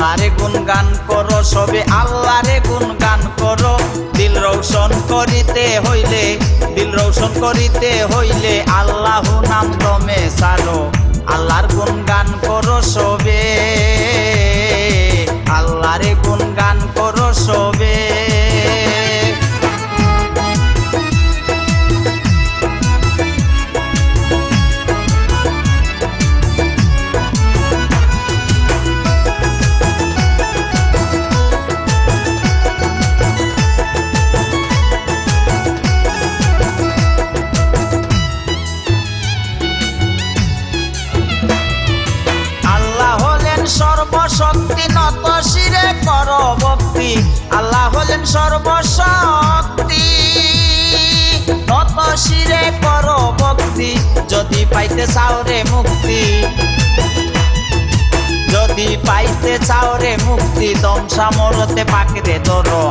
আল্লাহরে গুনগান করো, সবে আল্লাহরে গুনগান করো। দিল রৌশন করিতে হইলে, দিল রৌশন করিতে হইলে আল্লাহ নাম দমে সারো। আল্লাহর গুনগান করো সবে, আল্লাহরে গুনগান করো সর্বশক্তি নত শিরে কর ভক্তি আল্লাহ হলেন সর্বশক্তি। নত শিরে কর ভক্তি যদি পাইতে চাওরে মুক্তি। যদি পাইতে চাওরে মুক্তি, দম সামরতে পাকরে ধরো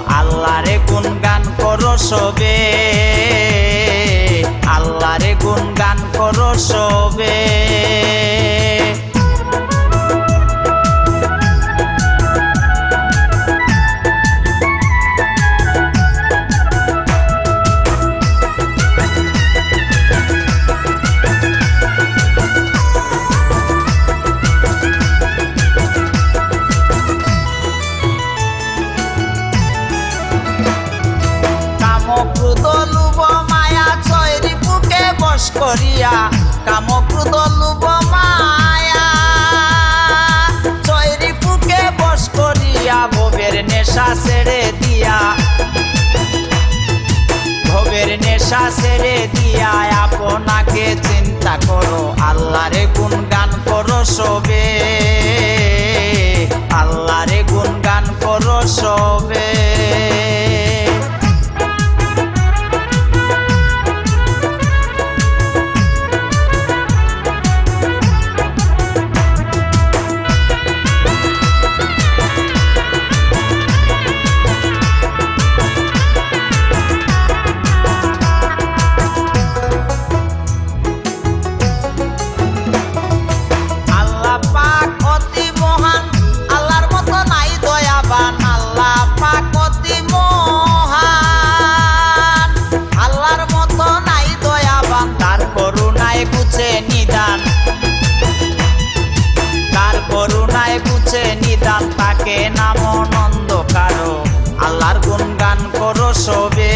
করিয়া কামক্রুদ লুব মায়া বস করিয়া ভবের নেশা ছেড়ে দিয়া। ভবের নেশা ছেড়ে দিয়া, আপনাকে চিন্তা করো, আল্লাহরে গুনগান করো সবে। আল্লাহরে গুনগান করো সবে। গুছে নিদান তাকে নাম নন্দ কারও আল্লাহর গুণগান করো সবে।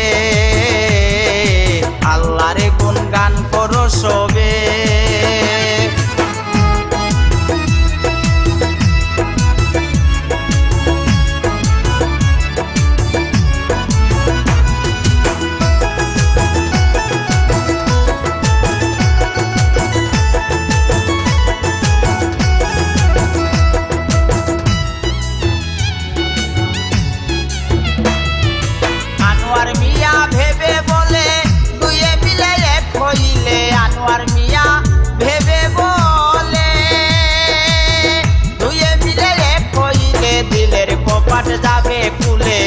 কপাট যাবে কুলে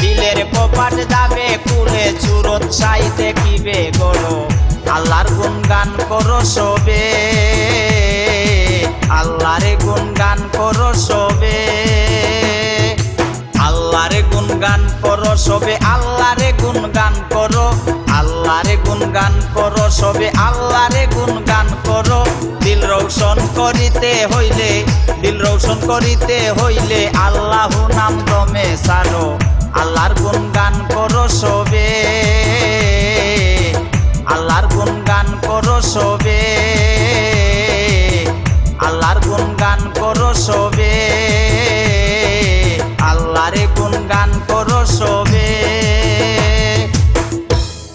দিলের কপাট যাবে কুলে চুরত সাই দেখিবে গরো আল্লাহর গুনগান করো সবে, আল্লাহরে গুনগান করো সবে। আল্লাহরে গুনগান করো সবে, আল্লাহরে গুনগান করো, আল্লাহরে গুনগান করো সবে আল্লাহরে গুনগান করো। দিল রৌশন করিতে হইলে, দিল রৌশন করিতে হইলে আল্লাহ নাম দমে সারো আল্লাহর গুনগান করো সবে। আল্লাহর গুনগান করো সবে। আল্লাহর গুনগান করো সবে।